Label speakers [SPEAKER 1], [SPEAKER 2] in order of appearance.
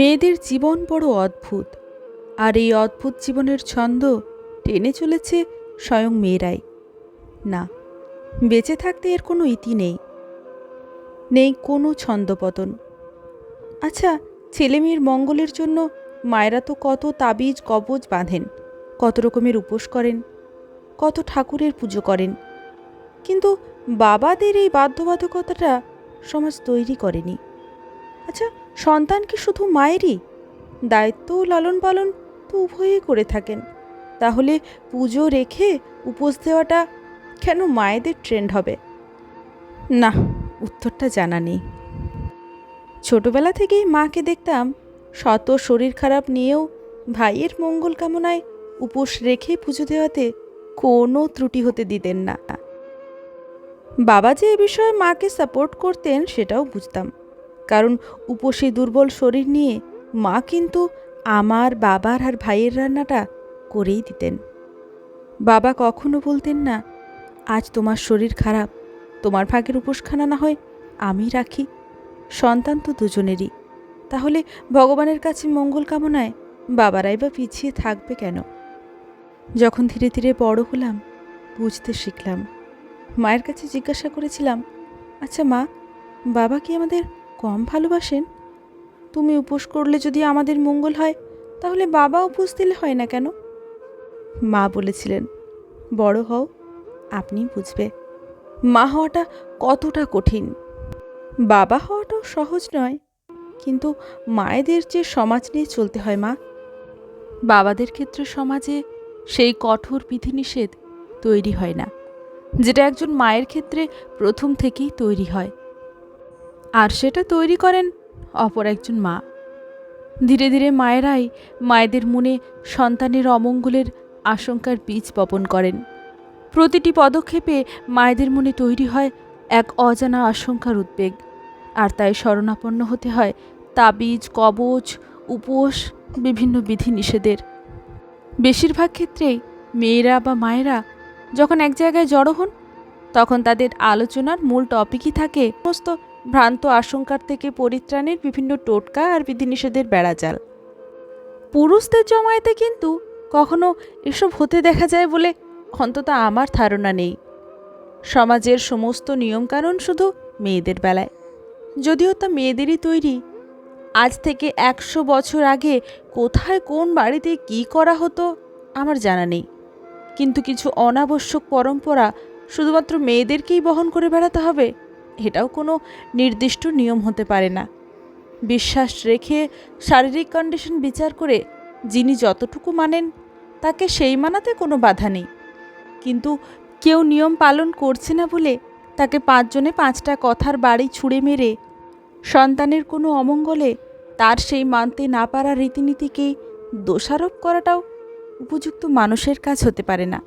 [SPEAKER 1] মেয়েদের জীবন বড় অদ্ভুত। আর এই অদ্ভুত জীবনের ছন্দ টেনে চলেছে স্বয়ং মেয়েরাই। না, বেঁচে থাকতে এর কোনো ইতি নেই। নেই কোনো ছন্দপতন। আচ্ছা ছেলে মেয়ের মঙ্গলের জন্য মায়েরা তো কত তাবিজ কবজ বাঁধেন, কত রকমের উপোস করেন, কত ঠাকুরের পুজো করেন। কিন্তু বাবাদের এই বাধ্যবাধকতাটা সমাজ তৈরি করেনি। আচ্ছা সন্তান কি শুধু মায়েরই? দায়িত্ব লালন পালন তো উভয়ই করে থাকেন। তাহলে পুজো রেখে উপোস দেওয়াটা কেন মায়েদের ট্রেন্ড হবে? না, উত্তরটা জানা নেই। ছোটবেলা থেকেই মাকে দেখতাম শত শরীর খারাপ নিয়েও ভাইয়ের মঙ্গল কামনায় উপোস রেখে পুজো দেওয়াতে কোনো ত্রুটি হতে দিতেন না। বাবা যে এ বিষয়ে মাকে সাপোর্ট করতেন সেটাও বুঝতাম। কারণ উপসী দুর্বল শরীর নিয়ে মা কিন্তু আমার বাবার আর ভাইয়ের রান্নাটা করেই দিতেন। বাবা কখনো বলতেন না, আজ তোমার শরীর খারাপ, তোমার ভাগের উপোসখানা না হয় আমি রাখি। সন্তান তো দুজনেরই। তাহলে ভগবানের কাছে মঙ্গল কামনায় বাবারাই বা পিছিয়ে থাকবে কেন? যখন ধীরে ধীরে বড় হলাম, বুঝতে শিখলাম। মায়ের কাছে জিজ্ঞাসা করেছিলাম আচ্ছা মা, বাবা কি আমাদের কম ভালোবাসেন? তুমি উপোস করলে যদি আমাদের মঙ্গল হয়, তাহলে বাবা উপোস দিলে হয় না কেন? মা বলেছিলেন, বড় হও, আপনি বুঝবে। মা হওয়াটা কতটা কঠিন। বাবা হওয়াটাও সহজ নয়, কিন্তু মায়েদের যে সমাজ নিয়ে চলতে হয় মা, বাবাদের ক্ষেত্রে সমাজে সেই কঠোর বিধিনিষেধ তৈরি হয় না, যেটা একজন মায়ের ক্ষেত্রে প্রথম থেকেই তৈরি হয়। আর সেটা তৈরি করেন অপর একজন মা। ধীরে ধীরে মায়েরাই মায়েদের মনে সন্তানের অমঙ্গলের আশঙ্কার বীজ বপন করেন। প্রতিটি পদক্ষেপে মায়েদের মনে তৈরি হয় এক অজানা আশঙ্কার উদ্বেগ। আর তাই শরণাপন্ন হতে হয় তাবিজ, কবচ, উপোস, বিভিন্ন বিধি নিষেধের বেশিরভাগ ক্ষেত্রেই মেয়েরা বা মায়েরা যখন এক জায়গায় জড়ো হন, তখন তাদের আলোচনার মূল টপিকই থাকে সমস্ত ভ্রান্ত আশঙ্কার থেকে পরিত্রাণের বিভিন্ন টোটকা আর বিধিনিষেধের বেড়াজাল। পুরুষদের জমায়েতে কিন্তু কখনো এসব হতে দেখা যায় বলে অন্তত আমার ধারণা নেই। সমাজের সমস্ত নিয়মকানুন শুধু মেয়েদের বেলায়। যদিও তা মেয়েদেরই তৈরি, আজ থেকে একশো বছর আগে কোথায় কোন বাড়িতে কি করা হতো আমার জানা নেই। কিন্তু কিছু অনাবশ্যক পরম্পরা শুধুমাত্র মেয়েদেরকেই বহন করে বেড়াতে হবে? এটাও কোনো নির্দিষ্ট নিয়ম হতে পারে না। বিশ্বাস রেখে শারীরিক কন্ডিশন বিচার করে যিনি যতটুকু মানেন, তাকে সেই মানাতে কোনো বাধা নেই। কিন্তু কেউ নিয়ম পালন করছে না বলে তাকে পাঁচজনে পাঁচটা কথার বাড়ি ছুঁড়ে মেরে সন্তানের কোনো অমঙ্গলে তার সেই মানতে না পারা রীতিনীতিকেই দোষারোপ করাটাও উপযুক্ত মানুষের কাজ হতে পারে না।